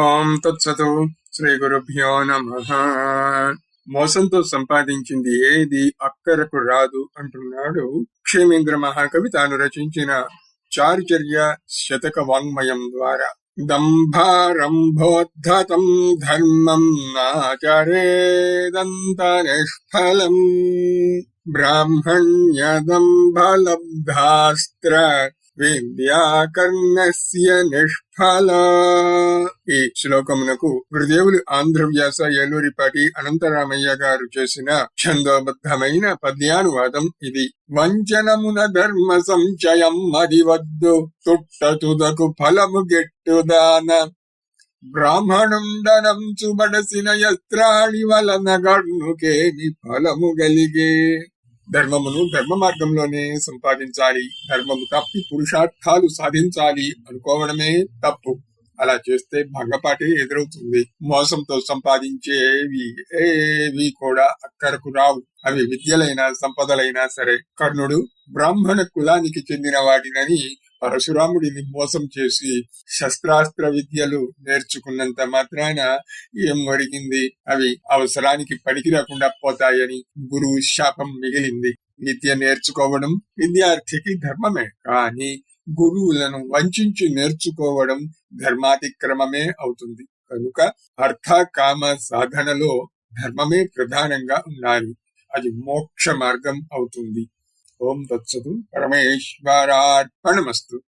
ఓం తత్సతు శ్రీ గురుభ్యో నమ. మోసంతో సంపాదించింది ఏది అక్కరకు రాదు అంటున్నాడు క్షేమేంద్ర మహాకవి తాను రచించిన చారుచర్య శతక వాంగ్మయం ద్వారా. దంభారంభోద్ధతం ధర్మం నాచరేదంత నిష్ఫలం బ్రాహ్మణ్యదంభలబ్ధాస్త్ర విద్యాకర్ణస్య నిష్ఫల. ఈ శ్లోకమునకు గురుదేవులు ఆంధ్రవ్యాస ఏలూరిపాటి అనంతరామయ్య గారు చేసిన ఛందోబద్ధమైన పద్యానువాదం ఇది. వంచనమున ధర్మ సంచయం మదివద్దు తుట్టతుదకు ఫలము గెట్టుదాన బ్రాహ్మణుండనం చుబడసిన యస్త్రాళి వలన గణుకేమి ఫలము గలిగే. ధర్మమును ధర్మ మార్గంలోనే సంపాదించాలి. ధర్మము తప్పి పురుషార్థాలు సాధించాలి అనుకోవడమే తప్పు. అలా చేస్తే భంగపాటే ఎదురవుతుంది. మోసంతో సంపాదించేవి ఏవి కూడా అక్కడకు రావు. అవి విద్యలైనా సంపదలైనా సరే కర్ణుడు బ్రాహ్మణ కులానికి చెందిన వాడినని పరశురాముడిని మోసం చేసి శస్త్రాస్త్ర విద్యలు నేర్చుకున్నంత మాత్రాన ఏం ఒరిగింది అవి అవసరానికి పడికి రాకుండా పోతాయని గురువు శాపం మిగిలింది. విద్య నేర్చుకోవడం విద్యార్థికి ధర్మమే కానీ గురువులను వంచి నేర్చుకోవడం ధర్మాతిక్రమమే అవుతుంది. కనుక అర్థ కామ సాధనలో ధర్మమే ప్రధానంగా ఉండాలి. అది మోక్ష మార్గం అవుతుంది. ఓం తత్సదు పరమేశ్వరార్పణమస్తు.